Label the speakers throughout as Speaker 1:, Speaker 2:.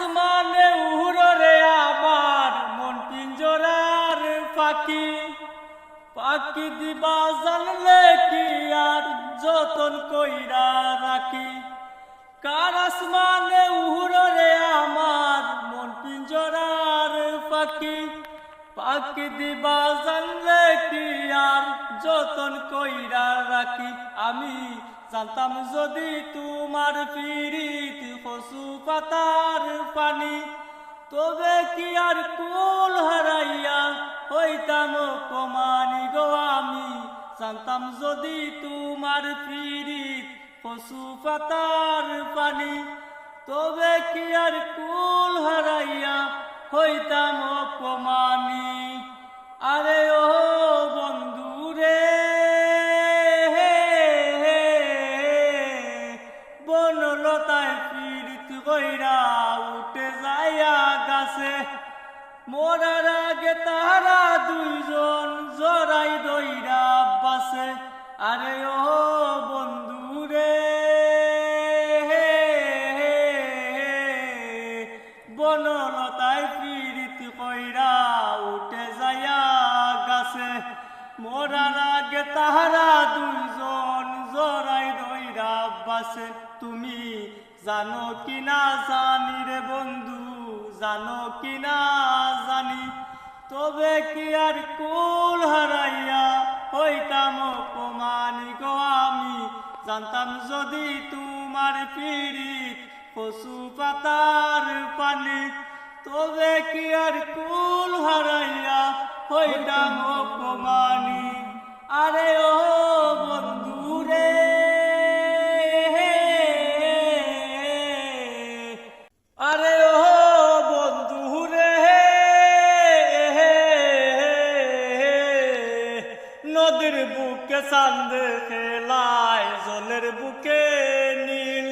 Speaker 1: আসমানে উড়রে আমার মন পিঞ্জরার পাখি পাখি দিবা জানলে কি আর যতন কইরা রাখি। কার আসমানে উড়রে আমার মন পিঞ্জরার পাখি পাখি দিবা জানলে কি আর যতন কইরা রাখি। আমি জানতাম যদি তোমার পিরিত পশু পাতার পানি, তবে কি আর কুল হারাইয়া হইতাম কমানি গো আমি? জানতাম যদি তোমার ফিরি পশু পাতার পানি, তবে কি আর কুল হারাইয়া হইতাম কইরা উঠে যাইয়া গাছে। মোরার আগে তারা দুইজন জড়াই দইরা বাসে আরে ও বন্ধু রে বনলতায় পীড়িত কইরা উঠে যাইয়া গাছে। মোরার আগে তাহারা দুইজন বাসে তুমি? জানো কি না জানি রে বন্ধু, জানো কি না জানি। তবে কি আর কুল হারাইয়া হইতাম অপমানি গো আমি? জানতাম যদি তোমার পিড়িত পশু পাতার পানি, তবে কি আর কুল হারাইয়া হইতাম আরে ও বন্ধু রে নদীর বুকে চান্দ খেলায়, জলের বুকে নীল।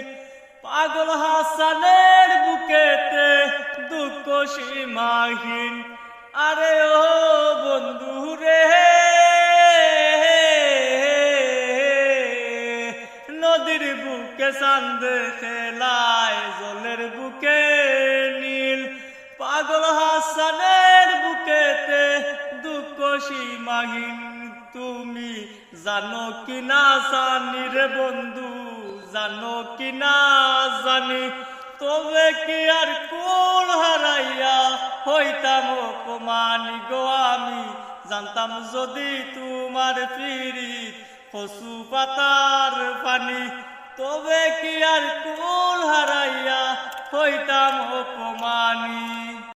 Speaker 1: পাগল হাসানের বুকেতে দুঃখ সীমাহীন। আরে ও বন্ধু রে নদীর বুকে চান্দ খেলায় তুমি জানো কি না জানি রে বন্ধু, জানো কি না জানি। তবে কি আর কোল হারাইয়া হইতাম অপমানি? গো আমি জানতাম যদি তোমার পিরিত পশু পাতার পানি। তবে কি আর কোল হারাইয়া হইতাম অপমানি?